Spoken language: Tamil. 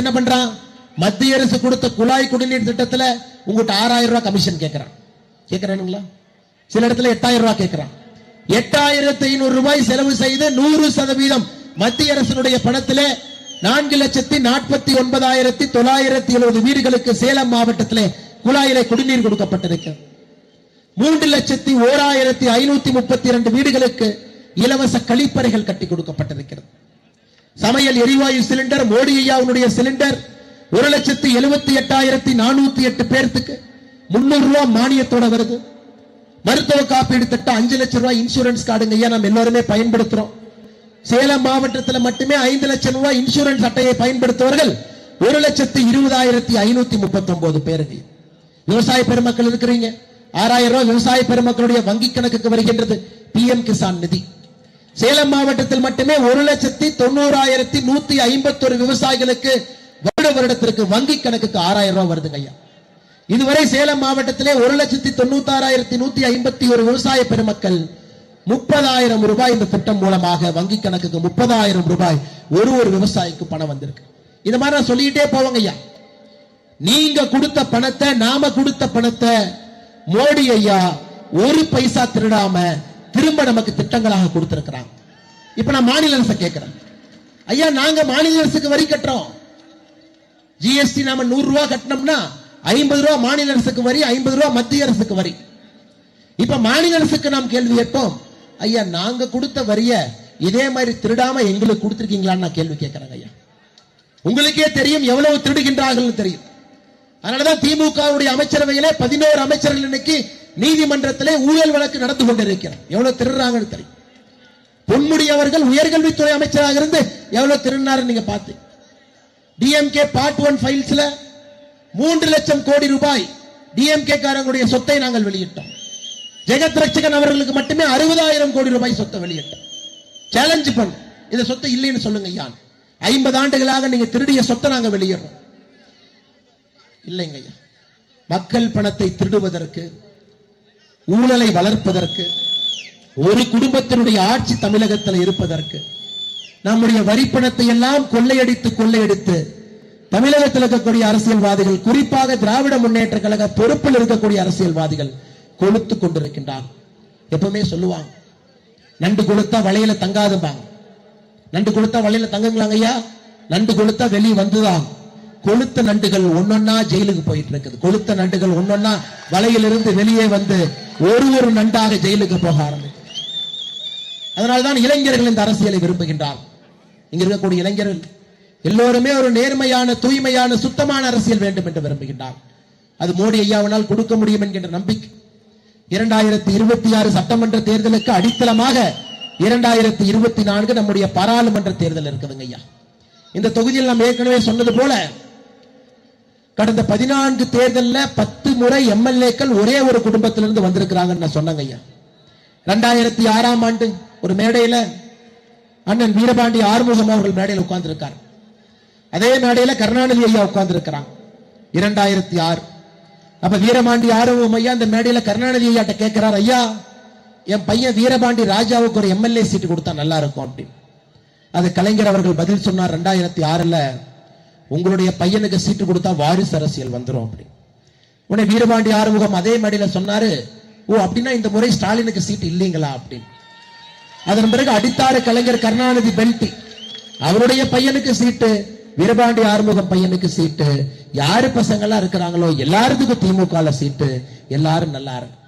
என்ன பண்றான்? மத்திய அரசு கொடுத்த குழாய் குடிநீர் திட்டத்துல உங்ககிட்ட ஆறாயிரம் ரூபாய் கமிஷன் கேட்கிறான் கேட்கிறானுங்களா சில இடத்துல எட்டாயிரம் ரூபாய் கேட்கிறான் எட்டாயிரத்தி ஐநூறு ரூபாய் செலவு செய்து நூறு சதவீதம் மத்திய அரசினுடைய பணத்திலே நான்கு லட்சத்தி நாற்பத்தி ஒன்பதாயிரத்தி தொள்ளாயிரத்தி எழுபது வீடுகளுக்கு சேலம் மாவட்டத்திலே குழாயிலே குடிநீர் கொடுக்கப்பட்டிருக்கு. மூன்று லட்சத்தி ஓராயிரத்தி ஐநூத்தி முப்பத்தி இரண்டு வீடுகளுக்கு இலவச கழிப்பறைகள் கட்டி கொடுக்கப்பட்டிருக்கிறது. சமையல் எரிவாயு சிலிண்டர் மோடி ஐயாவுடைய சிலிண்டர்? ஒரு லட்சத்தி எழுபத்தி எட்டாயிரத்தி நானூத்தி எட்டு பேர்த்துக்கு முன்னூறு ரூபாய் மானியத்தோட வருது. மருத்துவ காப்பீடு திட்டம் அஞ்சு லட்சம் ரூபாய் இன்சூரன்ஸ் கார்டுங்க ஐயா நம்ம எல்லாருமே பயன்படுத்துறோம். சேலம் மாவட்டத்தில் மட்டுமே ஐந்து லட்சம் ரூபாய் இன்சூரன்ஸ் அட்டையை பயன்படுத்துவர்கள் ஒரு லட்சத்தி இருபதாயிரத்தி ஐநூத்தி முப்பத்தி ஒன்பது பேருங்க. விவசாய பெருமக்கள் இருக்கிறீங்க. ஆறாயிரம் ரூபாய் விவசாய பெருமக்களுடைய வங்கி கணக்குக்கு வருகின்றது பி எம் கிசான் நிதி. சேலம் மாவட்டத்தில் மட்டுமே ஒரு லட்சத்தி தொண்ணூறாயிரத்தி நூத்தி ஐம்பத்தொரு விவசாயிகளுக்கு வருட வருடத்திற்கு வங்கி கணக்குக்கு ஆறாயிரம் ரூபாய் வருதுங்க ஐயா. இதுவரை சேலம் மாவட்டத்திலே ஒரு லட்சத்தி தொண்ணூத்தாறாயிரத்தி நூத்தி ஐம்பத்தி ஒரு விவசாய பெருமக்கள் முப்பதாயிரம் ரூபாய் இந்த திட்டம் மூலமாக வங்கி கணக்குக்கு முப்பதாயிரம் ரூபாய் ஒரு ஒரு விவசாயிக்கு பணம் வந்திருக்கு. இந்த மாதிரி நான் சொல்லிக்கிட்டே போவாங்க ஐயா. நீங்க கொடுத்த பணத்தை நாம கொடுத்த பணத்தை மோடி ஐயா ஒரு பைசா திருடாம திரும்ப நமக்கு திட்டங்களாக கொடுத்திருக்கிறாங்க. இப்ப நான் மாநில அரசை கேட்கிறேன். ஐயா நாங்க மாநில அரசுக்கு வரி கட்டுறோம். ஜிஎஸ்டி நாம நூறு ரூபாய் கட்டினோம்னா ஐம்பது ரூபாய் மாநில அரசுக்கு வரி ஐம்பது ரூபாய் மத்திய அரசுக்கு வரி. இப்ப மாநில அரசுக்கு நாம் கேள்வி கேட்போம். ஐயா நாங்க கொடுத்த வரிய இதே மாதிரி திருடாம எங்களுக்கு கொடுத்திருக்கீங்களான்னு நான் கேள்வி கேட்கிறேன் ஐயா. உங்களுக்கே தெரியும் எவ்வளவு திருடுகின்றார்கள் தெரியும். அதனாலதான் திமுகவுடைய அமைச்சரவையிலே பதினோரு அமைச்சர்கள் இன்னைக்கு நீதிமன்றத்திலே ஊழல் வழக்கு நடந்து கொண்டிருக்கிறார் எவ்வளவு திருடுறாங்கன்னு தெரியும். பொன்முடி அவர்கள் உயர்கல்வித்துறை அமைச்சராக இருந்து எவ்வளவு திருநாரு நீங்க பார்த்து. டிஎம்கே பார்ட் ஒன் ஃபைல்ஸ்ல மூன்று லட்சம் கோடி ரூபாய் டிஎம்கே காரங்களுடைய சொத்தை நாங்கள் வெளியிட்டோம். ஜெகத் ரட்சகன் அவர்களுக்கு மட்டுமே அறுபதாயிரம் கோடி ரூபாய் சொத்தை வெளியிட்டோம். சேலஞ்ச் பண்ணு. இந்த சொத்தை இல்லைன்னு சொல்லுங்க யான் ஐம்பது ஆண்டுகளாக நீங்க திருடிய சொத்தை நாங்க வெளியிடுறோம். இல்லைங்க ஐயா. மக்கள் பணத்தை திருடுவதற்கு ஊழலை வளர்ப்பதற்கு ஒரு குடும்பத்தினுடைய ஆட்சி தமிழகத்தில் இருப்பதற்கு நம்முடைய வரிப்பணத்தை எல்லாம் கொள்ளையடித்து கொள்ளையடித்து தமிழகத்தில் இருக்கக்கூடிய அரசியல்வாதிகள் குறிப்பாக திராவிட முன்னேற்ற கழக பொறுப்பில் இருக்கக்கூடிய அரசியல்வாதிகள் கொளுத்து கொண்டிருக்கின்றார் எப்பவுமே சொல்லுவாங்க நண்டு கொளுத்தா வலையில தங்காதும்பாங்க. நண்டு கொளுத்தா வலையில தங்குங்களாங்க ஐயா? நண்டு கொளுத்தா வெளியே வந்துதான் கொளுத்த நண்டுகள் ஒன்னொன்னா ஜெயிலுக்கு போயிட்டு இருக்குது. கொளுத்த நண்டுகள் ஒன்னொன்னா வலையிலிருந்து வெளியே வந்து ஒரு ஒரு நண்டாக ஜெயிலுக்கு போக ஆரம்பிக்கும் அதனால்தான் இளைஞர்கள் இந்த அரசியலை விரும்புகின்றார். இங்க இருக்கக்கூடிய இளைஞர்கள் எல்லோருமே ஒரு நேர்மையான தூய்மையான சுத்தமான அரசியல் வேண்டும் என்று விரும்புகின்றார். அது மோடி ஐயாவினால் கொடுக்க முடியும் என்கின்ற நம்பிக்கை. இரண்டாயிரத்தி இருபத்தி ஆறு சட்டமன்ற தேர்தலுக்கு அடித்தளமாக இரண்டாயிரத்தி இருபத்தி நான்கு நம்முடைய பாராளுமன்ற தேர்தல் இருக்குதுங்க ஐயா. இந்த தொகுதியில் நாம் ஏற்கனவே சொன்னது போல கடந்த பதினான்கு தேர்தலில் பத்து முறை எம்எல்ஏக்கள் ஒரே ஒரு குடும்பத்திலிருந்து வந்திருக்கிறாங்கன்னு நான் சொன்னங்க ஐயா. ரெண்டாயிரத்தி ஆறாம் ஆண்டு ஒரு மேடையில அண்ணன் வீரபாண்டி ஆறுமுகம் அவர்கள் மேடையில் உட்கார்ந்துருக்கார். அதே மேடையில் கருணாநிதி ஐயா உட்கார்ந்துருக்கிறாங்க இரண்டாயிரத்தி ஆறு. அப்ப வீரபாண்டி ஆறுமுகம் ஐயா அந்த மேடையில் கருணாநிதி ஐயாட்ட கேட்கிறார் ஐயா என் பையன் வீரபாண்டி ராஜாவுக்கு ஒரு எம்எல்ஏ சீட்டு கொடுத்தா நல்லா இருக்கும் அப்படின்னு. அது கலைஞர் அவர்கள் பதில் சொன்னார் ரெண்டாயிரத்தி ஆறுல உங்களுடைய பையனுக்கு சீட்டு கொடுத்தா வாரிசு அரசியல் வந்துரும் அப்படி. உடனே வீரபாண்டி ஆறுமுகம் அதே மேடையில சொன்னாரு ஓ அப்படின்னா இந்த முறை ஸ்டாலினுக்கு சீட்டு இல்லைங்களா? அப்படின்னு அதன் பிறகு அடித்தாறு கலைஞர் கருணாநிதி பெல்டி அவருடைய பையனுக்கு சீட்டு வீரபாண்டி ஆறுமுகம் பையனுக்கு சீட்டு யாரு பசங்க எல்லாம் இருக்கிறாங்களோ எல்லாருக்கும் திமுக சீட்டு எல்லாரும் நல்லா இருக்கு